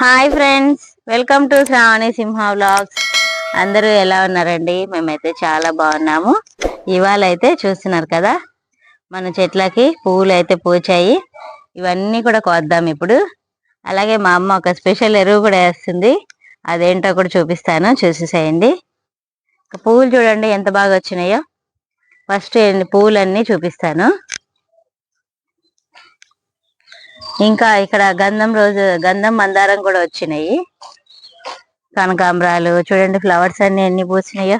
Hi friends welcome to Shravani Simha vlogs. అందరూ ఎలా ఉన్నారండి? మేమైతే చాలా బాగున్నాము. ఇవాళ అయితే చూస్తున్నారు కదా మన చెట్లకి పువ్వులు అయితే పూచాయి. ఇవన్నీ కూడా కోద్దాం ఇప్పుడు. అలాగే మా అమ్మ ఒక స్పెషల్ ఎరువు కూడా వేస్తుంది. అదేంటో కూడా చూపిస్తాను. చూసేసేయండి. పువ్వులు చూడండి ఎంత బాగా వచ్చినాయో. ఫస్ట్ పువ్వులన్నీ చూపిస్తాను. ఇంకా ఇక్కడ గంధం రోజు గంధం మందారం కూడా వచ్చినాయి. కనకాంబరాలు చూడండి ఫ్లవర్స్ అన్ని ఎన్ని పూసినాయో.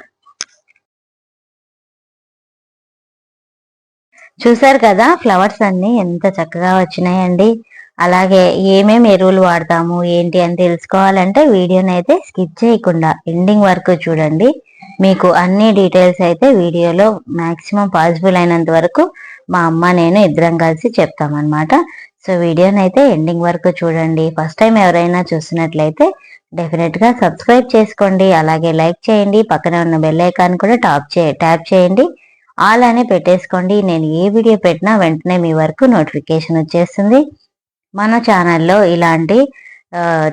చూసారు కదా ఫ్లవర్స్ అన్ని ఎంత చక్కగా వచ్చినాయండి. అలాగే ఏమేమి ఎరువులు వాడతాము ఏంటి అని తెలుసుకోవాలంటే వీడియోని అయితే స్కిప్ చేయకుండా ఎండింగ్ వరకు చూడండి. మీకు అన్ని డీటెయిల్స్ అయితే వీడియోలో మాక్సిమం పాసిబుల్ అయినంత వరకు మా అమ్మ నేను ఇద్దరం కలిసి చెప్తామన్నమాట. సో వీడియోని అయితే ఎండింగ్ వరకు చూడండి. ఫస్ట్ టైం ఎవరైనా చూసినట్లయితే డెఫినెట్గా సబ్స్క్రైబ్ చేసుకోండి. అలాగే లైక్ చేయండి. పక్కన ఉన్న బెల్ ఐకాన్ కూడా టాప్ చే ట్యాప్ చేయండి. ఆల్ అని పెట్టేసుకోండి. నేను ఏ వీడియో పెట్టినా వెంటనే మీ వరకు నోటిఫికేషన్ వచ్చేస్తుంది. మన ఛానల్లో ఇలాంటి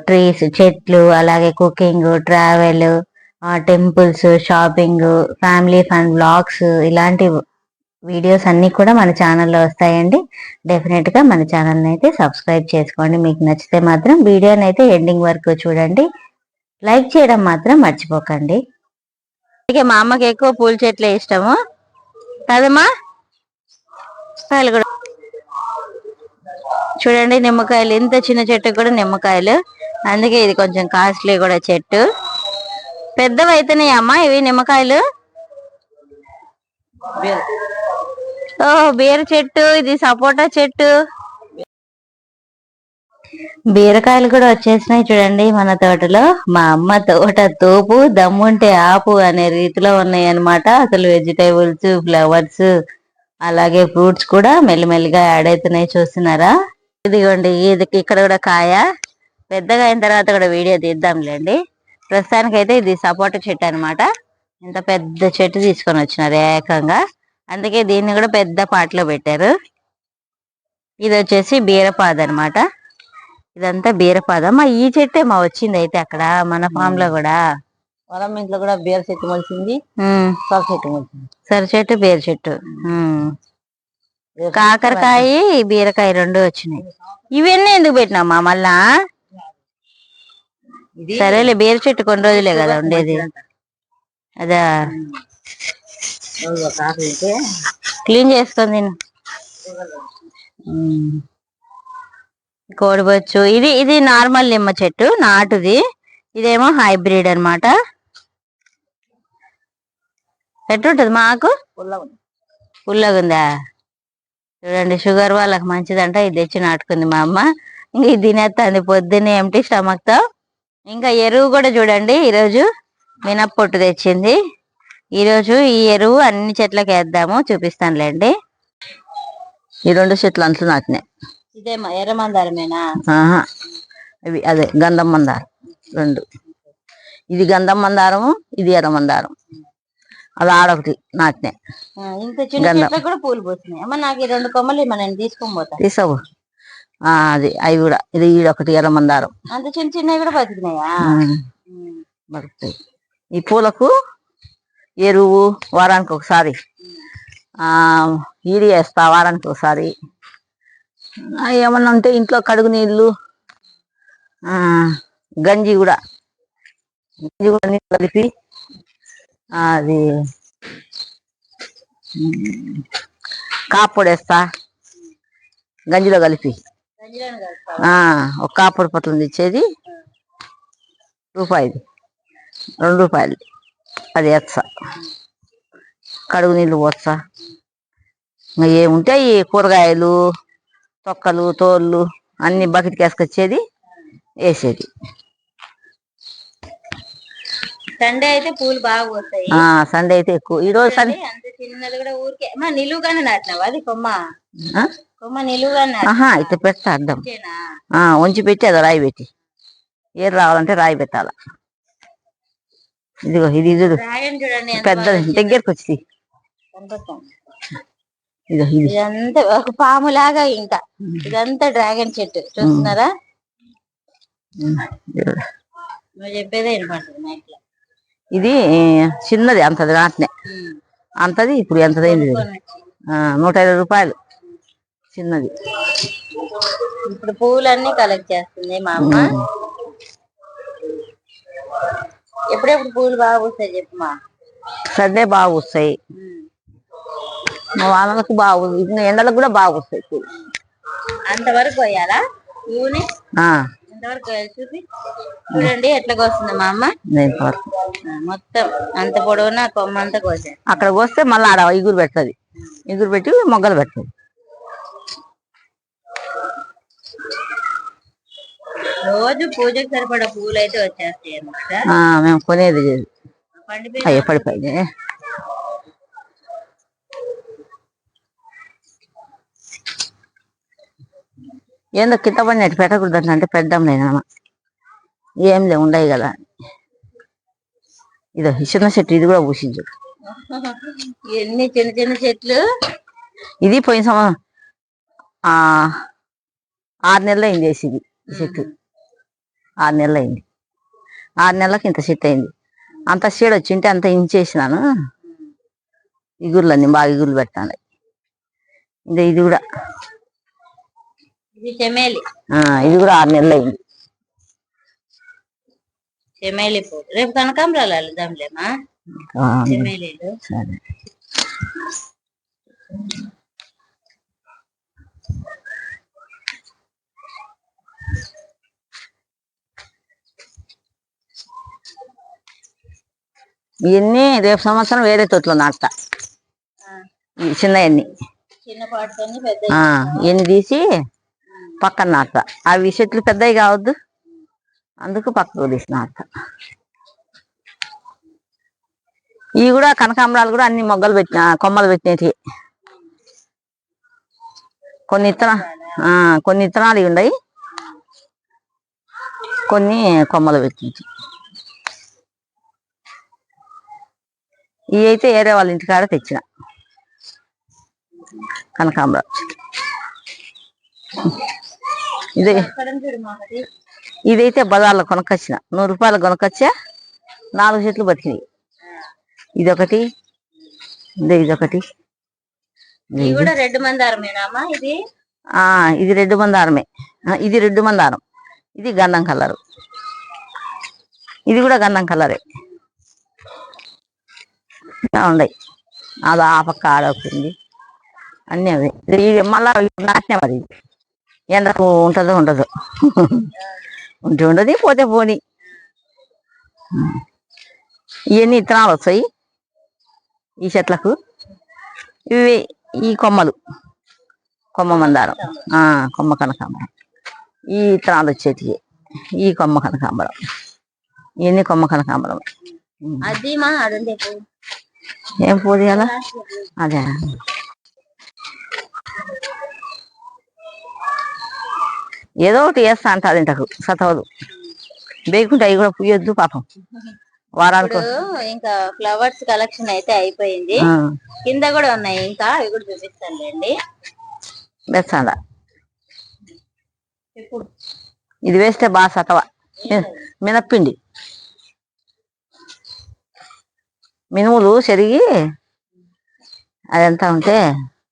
ట్రీస్ చెట్లు అలాగే cooking travel temples shopping family fun blogs ఇలాంటి వీడియోస్ అన్నీ కూడా మన ఛానల్లో వస్తాయండి. డెఫినెట్గా మన ఛానల్ని అయితే సబ్స్క్రైబ్ చేసుకోండి. మీకు నచ్చితే మాత్రం వీడియోని అయితే ఎండింగ్ వరకు చూడండి. లైక్ చేయడం మాత్రం మర్చిపోకండి. ఇక మా అమ్మకి ఎక్కువ పూల చెట్లే ఇష్టము. కదమ్మా? కాయలు కూడా చూడండి నిమ్మకాయలు. ఇంత చిన్న చెట్టు కూడా నిమ్మకాయలు. అందుకే ఇది కొంచెం కాస్ట్లీ కూడా చెట్టు. పెద్దవి అయితేనే అమ్మా ఇవి నిమ్మకాయలు? ఓ బీర చెట్టు ఇది సపోటా చెట్టు. బీరకాయలు కూడా వచ్చేసినాయి చూడండి మన తోటలో. మా అమ్మ తోట తోపు దమ్ముంటే ఆపు అనే రీతిలో ఉన్నాయి అనమాట అసలు వెజిటేబుల్స్ ఫ్లవర్స్ అలాగే ఫ్రూట్స్ కూడా మెల్లిమెల్లిగా యాడ్ అవుతున్నాయి చూస్తున్నారా? ఇదిగోండి ఇది ఇక్కడ కూడా కాయ. పెద్దగా అయిన తర్వాత కూడా వీడియో తీద్దాంలేండి. ప్రస్తుతానికి అయితే ఇది సపోటా చెట్టు అన్నమాట. ఇంత పెద్ద చెట్టు తీసుకొని వచ్చినారు ఏకంగా. అందుకే దీన్ని కూడా పెద్ద పాటలో పెట్టారు. ఇది వచ్చేసి బీరపాద అన్నమాట. ఇదంతా బీరపాద. మా ఈ చెట్టే మా వచ్చింది అయితే అక్కడ మన ఫామ్లో కూడా. పొలం ఇంట్లో కూడా బీర చెట్టు మొలిచింది సొర చెట్టు మొలిచింది సరి చెట్టు బీర చెట్టు. కాకరకాయ బీరకాయ రెండు వచ్చినాయి. ఇవన్నీ ఎందుకు పెట్టినామా మళ్ళా? సరేలే బీర చెట్టు కొన్ని రోజులే కదా ఉండేది. అదా. క్లీన్ చేసుకొని తిను. కోడిబొచ్చు ఇది ఇది నార్మల్ నిమ్మ చెట్టు నాటుది. ఇదేమో హైబ్రిడ్ అన్నమాట. ఎట్టుంటది మాకు. పుల్లగుందా? చూడండి షుగర్ వాళ్ళకి మంచిదంట ఇది తెచ్చి నాటుకుంది మా అమ్మ. ఇంకా ఇది తినేస్తుంది పొద్దున్నే ఎంటీ స్టమక్తో. ఇంకా ఎరువు కూడా చూడండి ఈరోజు మినప్పొట్టు తెచ్చింది. ఈరోజు ఈ ఎరువు అన్ని చెట్లకి వేద్దాము చూపిస్తానులేండి. ఈ రెండు చెట్లు అంట్లు నాటినాయి ఇదే ఎర్రమందారమేనా ఆహా. ఇవి అదే గంధం మందారం రెండు. ఇది గంధం మందారము ఇది ఎర్ర మందారం. అది ఆడొకటి నాటినాయి ఇంత చిన్న కూడా పూలు పోతున్నాయి అమ్మ నాకు ఈ రెండు కొమ్మలు నేను తీసుకొని పోతా. ఆ, అది అవి కూడా ఇది ఈడొకటి ఎర్ర మందారం. అంత చిన్న చిన్నవి కూడా బతికినాయా? ఈ పూలకు ఎరువు వారానికి ఒకసారి. యూరియా ఈడి వేస్తా వారానికి ఒకసారి. ఏమన్నా ఉంటే ఇంట్లో కడుగు నీళ్ళు గంజి కూడా. గంజి కూడా నీళ్ళు కలిపి అది కాపుడు వేస్తా. గంజిలో కలిపి. ఒక కాపుడు పట్లం తెచ్చేది రూపాయిది. రెండు రూపాయలు. అది వేస్తా కడుగు నీళ్ళు పోస్తా. ఇంకా ఏముంటాయి కూరగాయలు తొక్కలు తోళ్ళు అన్ని బకెట్కి వేసుకొచ్చేది వేసేది. సండే అయితే పూలు బాగా పోతాయి సండే అయితే ఎక్కువ. ఈరోజు సండే అంత చిన్నది కూడా ఊరికే. అమ్మా నిలువుగానే నాటినావా అది కొమ్మ? ఆ? కొమ్మ నిలువుగానే ఆహా అయితే పెడతా అర్థం. ఉంచి పెట్టి అది రాయి పెట్టి. ఏది రావాలంటే రాయి పెట్టాల? ఇదిగో ఇది చూడు. పెద్ద. దగ్గరకు వచ్చి. ఇదో ఇది. ఇదంతా ఒక పాము లాగా ఇంకా ఇదంతా డ్రాగన్ చెట్టు. చూస్తున్నారా? నువ్వు చెప్పేదే ఇది చిన్నది అంతది నాటనే అంతది ఇప్పుడు ఎంతదైంది నూట ఇరవై రూపాయలు. చిన్నది. ఇప్పుడు పువ్వులన్నీ కలెక్ట్ చేస్తుంది మా అమ్మ. ఎప్పుడెప్పుడు పువ్వులు బాగా పూస్తాయి చెప్పు మా. సర్దే బాగా వస్తాయి మా వానలకు బాగా ఇంకా ఎండలకు కూడా బాగా వస్తాయి పూలు. అంతవరకు పువ్వుని? ఆ, ఎంతవరకు చూడండి ఎట్లా కోస్తుంది మా అమ్మ. మొత్తం అంత పొడవునా కొమ్మ అంతా అక్కడ పోస్తే మళ్ళీ ఆడ ఇగురు పెడుతుంది. ఇగురు పెట్టి మొగ్గలు పెడుతుంది. రోజు పూజకు సరిపడా పువ్వులు అయితే వచ్చేస్తాయి మేము కొనేది అయ్యో పడిపోయింది. ఏందో కింద పడినట్టు పెట్టకూడదు అంటే పెద్దాం నేను ఏం లే ఉండయి కదా. ఇదో చిన్న చెట్టు ఇది కూడా పూసించు. ఎన్ని చిన్న చిన్న చెట్లు? ఇది పోయిన సంవత్సరం ఆ ఆరు నెలలు అయింది వేసి ఇది చెట్టు ఆరు నెలలు అయింది ఆరు నెలలకు ఇంత చెట్టు అయింది. అంత సీడ్ వచ్చింటే అంత ఇంచేసినాను ఇగుర్లన్నీ బాగా ఇగుర్లు పెట్టాను ఇంకా ఇది కూడా ఇది చెమేలి. ఆ, ఇది కూడా ఆరు నెలలు అయింది చెమేలి రేపు కనకాంబరాలు వెళ్దాంలేమా చెమేలీలు. సరే. ఇవన్నీ రేపు సంవత్సరం వేరే తోటలో నాటుతా చిన్నవన్నీ ఇవన్నీ తీసి పక్కన నాటుతా అవి చెట్లు పెద్దవి కావద్దు. అందుకు పక్కకు తీసి నాటుతా ఇవి కూడా కనకాంబరాలు కూడా అన్ని మొగ్గలు పెట్టిన కొమ్మలు పెట్టినవి కొన్ని ఇత్తన కొన్ని ఇత్తనాలు ఇవి ఉన్నాయి కొన్ని కొమ్మలు పెట్టినవి ఇవి అయితే ఏరే వాళ్ళ ఇంటికాడ తెచ్చిన. కనకాంబరాలు ఇది. ఇదైతే బజార్లో కొనుక్కొచ్చిన నూరు రూపాయలు కొనుక్కొచ్చా నాలుగు చెట్లు బతికినాయి. ఇదొకటి. ఇదో ఇదొకటి. ఇది కూడా రెడ్ మందారమేనామా ఇది? ఆ ఇది రెడ్ మందారమే. ఇది రెడ్ మందారం. ఇది గంధం కలరు. ఇది కూడా గంధం కలరే. ఉన్నాయి. అది ఆ పక్క ఆడవుతుంది అన్నీ అవి. ఇది మళ్ళా నాశనం మరి ఇది. ఎండకు ఉంటుందో ఉండదు. ఉంటే ఉండదు పోతే పోని. ఇవన్నీ ఇత్తనాలు వస్తాయి. ఈ చెట్లకు. ఇవి ఈ కొమ్మలు. కొమ్మ మందారం. ఆ కొమ్మ కనకాంబరం. ఈ ఇత్తనాలు వచ్చేటివి ఈ కొమ్మ కనకాంబరం. ఇవన్నీ కొమ్మ కనకాంబరం. అది మా ఏం పూజ అదే. ఏదో ఒకటి వేస్తా అంటారు ఇంటకు సతవదు బేకుంటే అవి కూడా పుయ్యొద్దు పాపం. వారానికి ఇంకా ఫ్లవర్స్ కలెక్షన్ అయితే అయిపోయింది. కింద కూడా ఉన్నాయి ఇంకా అవి కూడా చూపిస్తానులేండి వేస్తాడా? ఇది వేస్తే బాగా సతవ మినప్పిండి. మినుములు చెరిగి అదంతా ఉంటే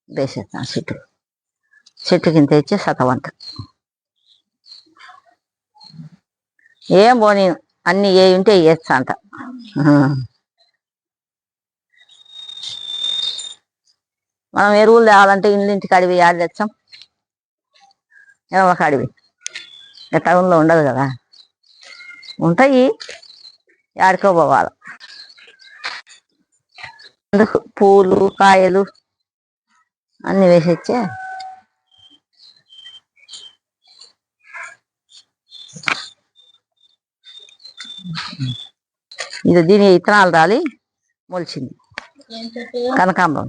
వేసేస్తాం చెట్టు. చెట్టు కింద తెచ్చి సతవంత ఏం పోనీ అన్ని ఏ ఉంటే వేస్తా అంట. మనం ఎరువులు తేవాలంటే ఇంటింటి కడివి యాడ్ తెచ్చాం? ఏమో అడివి ఇక టౌన్లో ఉండదు కదా. ఉంటాయి. ఆడుకో పోవాలి. పూలు కాయలు అన్ని వేసొచ్చే? ఇది దీని ఇత్తనాలు రాలి మొలిచింది. కనకాంబరం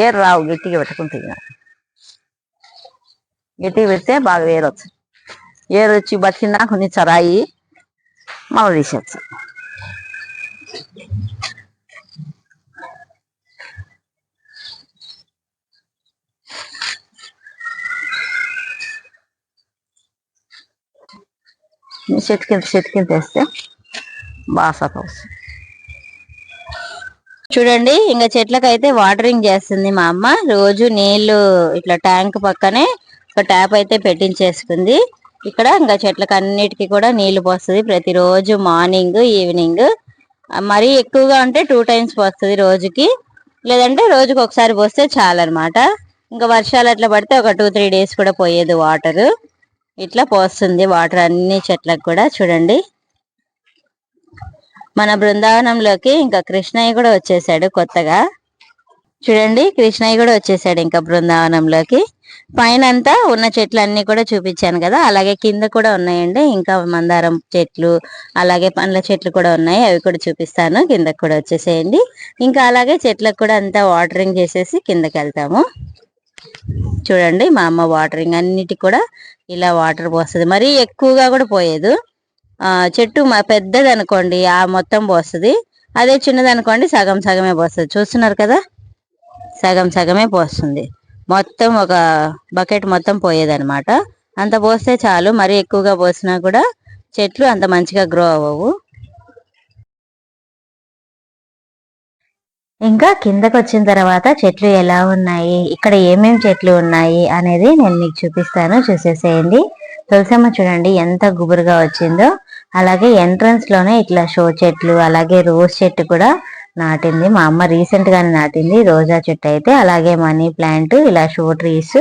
ఏరు రావు గట్టిగా పెట్టుకుంటుంది గట్టిగా పెడితే బాగా వేరు వచ్చు ఏరొచ్చి బతికిందా కొన్ని చరాయి మళ్ళీ తీసేచ్చు చెట్టు కింద చెట్టు కింద వేస్తే బాసా వస్తుంది. చూడండి ఇంకా చెట్లకైతే వాటరింగ్ చేస్తుంది మా అమ్మ. రోజు నీళ్ళు ఇట్లా ట్యాంక్ పక్కనే ఒక ట్యాప్ అయితే పెట్టించేసుకుంది. ఇక్కడ ఇంకా చెట్లకు అన్నిటికీ కూడా నీళ్ళు పోస్తుంది. ప్రతిరోజు మార్నింగ్ ఈవినింగ్. మరీ ఎక్కువగా ఉంటే టూ టైమ్స్ పోస్తుంది రోజుకి. లేదంటే రోజుకి ఒకసారి పోస్తే చాలన్నమాట. ఇంకా వర్షాలు అట్లా పడితే ఒక టూ త్రీ డేస్ కూడా పోయేది వాటర్. ఇట్లా పోస్తుంది వాటర్ అన్ని చెట్లకు కూడా చూడండి. మన బృందావనంలోకి ఇంకా కృష్ణయ్య కూడా వచ్చేసాడు కొత్తగా. చూడండి కృష్ణయ్య కూడా వచ్చేసాడు ఇంకా బృందావనంలోకి. పైన అంతా ఉన్న చెట్లు అన్ని కూడా చూపించాను కదా అలాగే కింద కూడా ఉన్నాయండి. ఇంకా మందారం చెట్లు అలాగే పండ్ల చెట్లు కూడా ఉన్నాయి. అవి కూడా చూపిస్తాను. కిందకు కూడా వచ్చేసేయండి. ఇంకా అలాగే చెట్లకు కూడా అంతా వాటరింగ్ చేసేసి కిందకి వెళ్తాము. చూడండి మా అమ్మ వాటరింగ్ అన్నిటి కూడా ఇలా వాటర్ పోస్తుంది. మరీ ఎక్కువగా కూడా పోయేది. చెట్టు మా పెద్దది అనుకోండి ఆ మొత్తం పోస్తుంది. అదే చిన్నది అనుకోండి సగం సగమే పోస్తుంది. చూస్తున్నారు కదా? సగం సగమే పోస్తుంది. మొత్తం ఒక బకెట్ మొత్తం పోయేదనమాట అంత పోస్తే చాలు మరీ ఎక్కువగా పోసినా కూడా చెట్లు అంత మంచిగా గ్రో అవ్వవు. ఇంకా కిందకు వచ్చిన తర్వాత చెట్లు ఎలా ఉన్నాయి ఇక్కడ ఏమేమి చెట్లు ఉన్నాయి అనేది నేను మీకు చూపిస్తాను చూసేసేయండి. తులసమ్మ చూడండి ఎంత గుబురుగా వచ్చిందో. అలాగే ఎంట్రన్స్లోనే ఇట్లా షో చెట్లు అలాగే రోజ్ చెట్టు కూడా నాటింది. మా అమ్మ రీసెంట్ గానే నాటింది. రోజా చెట్టు అయితే అలాగే మనీ ప్లాంట్ ఇలా షో ట్రీస్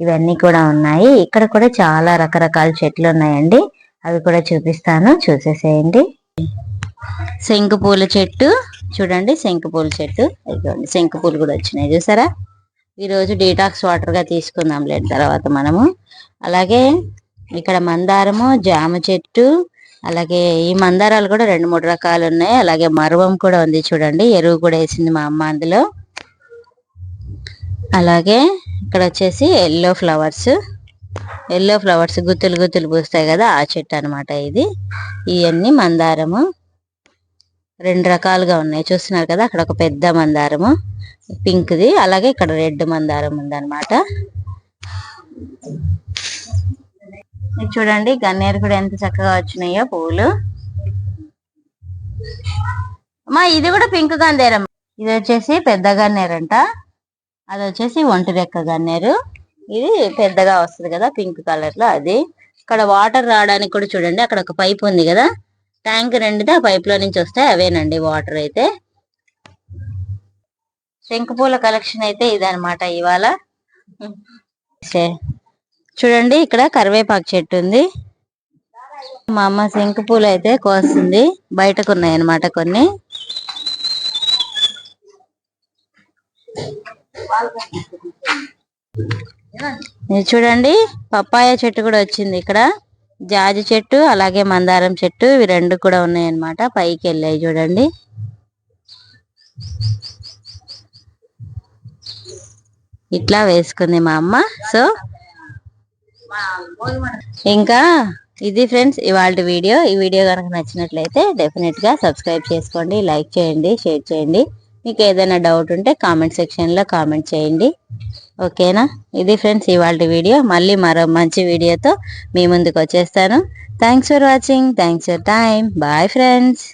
ఇవన్నీ కూడా ఉన్నాయి. ఇక్కడ కూడా చాలా రకరకాల చెట్లు ఉన్నాయండి. అవి కూడా చూపిస్తాను. చూసేసేయండి. శంకు పూల చెట్టు. చూడండి శంకు పూల చెట్టు. ఇదిగోండి శంకు పూలు కూడా వచ్చినాయి. చూసారా? ఈరోజు డీటాక్స్ వాటర్గా తీసుకుందాం లేదు తర్వాత మనము. అలాగే ఇక్కడ మందారము జామ చెట్టు అలాగే ఈ మందారాలు కూడా రెండు మూడు రకాలు ఉన్నాయి. అలాగే మరువం కూడా ఉంది చూడండి. ఎరువు కూడా వేసింది మా అమ్మ అందులో. అలాగే ఇక్కడ వచ్చేసి ఎల్లో ఫ్లవర్స్ ఎల్లో ఫ్లవర్స్ గుత్తులు గుత్తులు పూస్తాయి కదా ఆ చెట్టు అన్నమాట ఇది. ఇవన్నీ మందారము. రెండు రకాలుగా ఉన్నాయి. చూస్తున్నారు కదా అక్కడ ఒక పెద్ద మందారము పింక్ది. అలాగే ఇక్కడ రెడ్ మందారం ఉందన్నమాట. ఇది చూడండి గన్నేరు కూడా ఎంత చక్కగా వచ్చినాయో పువ్వులు అమ్మా ఇది కూడా పింక్ గన్నేరం ఇది వచ్చేసి పెద్ద గన్నేరంట. అది వచ్చేసి ఒంటి రెక్క గన్నేరు. ఇది పెద్దగా వస్తుంది కదా పింక్ కలర్లో అది. ఇక్కడ వాటర్ రావడానికి కూడా చూడండి అక్కడ ఒక పైప్ ఉంది కదా. ట్యాంక్ రెండితే ఆ పైప్లో నుంచి వస్తాయి అవేనండి వాటర్ అయితే. శంకుపూల కలెక్షన్ అయితే ఇదనమాట ఇవాళ. చూడండి ఇక్కడ కరివేపాకు చెట్టు ఉంది. మా అమ్మ శంకు పూలు అయితే కోస్తుంది. బయటకు ఉన్నాయి అన్నమాట కొన్ని చూడండి పప్పాయ చెట్టు కూడా వచ్చింది ఇక్కడ. జాజి చెట్టు అలాగే మందారం చెట్టు ఇవి రెండు కూడా ఉన్నాయి అన్నమాట పైకి వెళ్ళాయి చూడండి. ఇట్లా వేసుకుంది మా అమ్మ. సో ఇంకా ఇది ఫ్రెండ్స్ ఇవాళ వీడియో. ఈ వీడియో కనుక నచ్చినట్లయితే డెఫినెట్గా సబ్స్క్రైబ్ చేసుకోండి లైక్ చేయండి షేర్ చేయండి. మీకు ఏదైనా డౌట్ ఉంటే కామెంట్ సెక్షన్లో కామెంట్ చేయండి. ఓకేనా? ఇది ఫ్రెండ్స్ ఇవాళ వీడియో. మళ్ళీ మరో మంచి వీడియోతో మీ ముందుకు వచ్చేస్తాను. Thanks for watching thanks for time bye friends